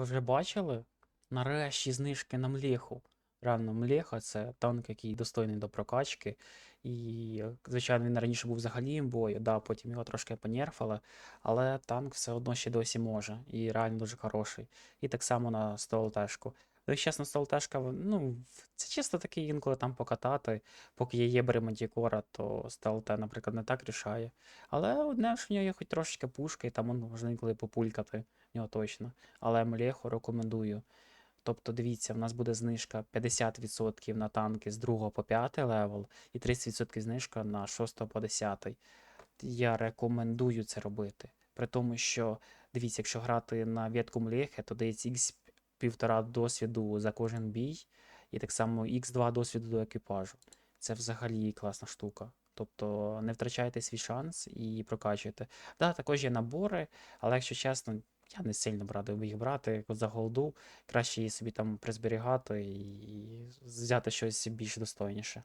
Ви вже бачили? Нарешті знижки на Мліху. Реально, млеха це танк, який достойний до прокачки. І, звичайно, він раніше був взагалі імбою, да, потім його трошки понерфали, але танк все одно ще досі може. І реально дуже хороший. І так само на 100 ЛТшку. Ну, 100 ну, це чисто такий інколи там покатати. Поки є єбери Мантікора, то 100 ЛТ, наприклад, не так рішає. Але одне, що в нього є хоч трошечки пушка, і там он можна інколи популькати, в нього точно. Але Млеху рекомендую. Тобто, дивіться, в нас буде знижка 50% на танки з 2 по 5 левел і 30% знижка на 6 по 10. Я рекомендую це робити. При тому, що дивіться, якщо грати на ветку Млехи, то дається півтора досвіду за кожен бій, і так само x2 досвіду до екіпажу. Це взагалі класна штука. Тобто не втрачайте свій шанс і прокачуйте. Да, також є набори, але якщо чесно, я не сильно б радив їх брати за голду. Краще її собі там призберігати і взяти щось більш достойніше.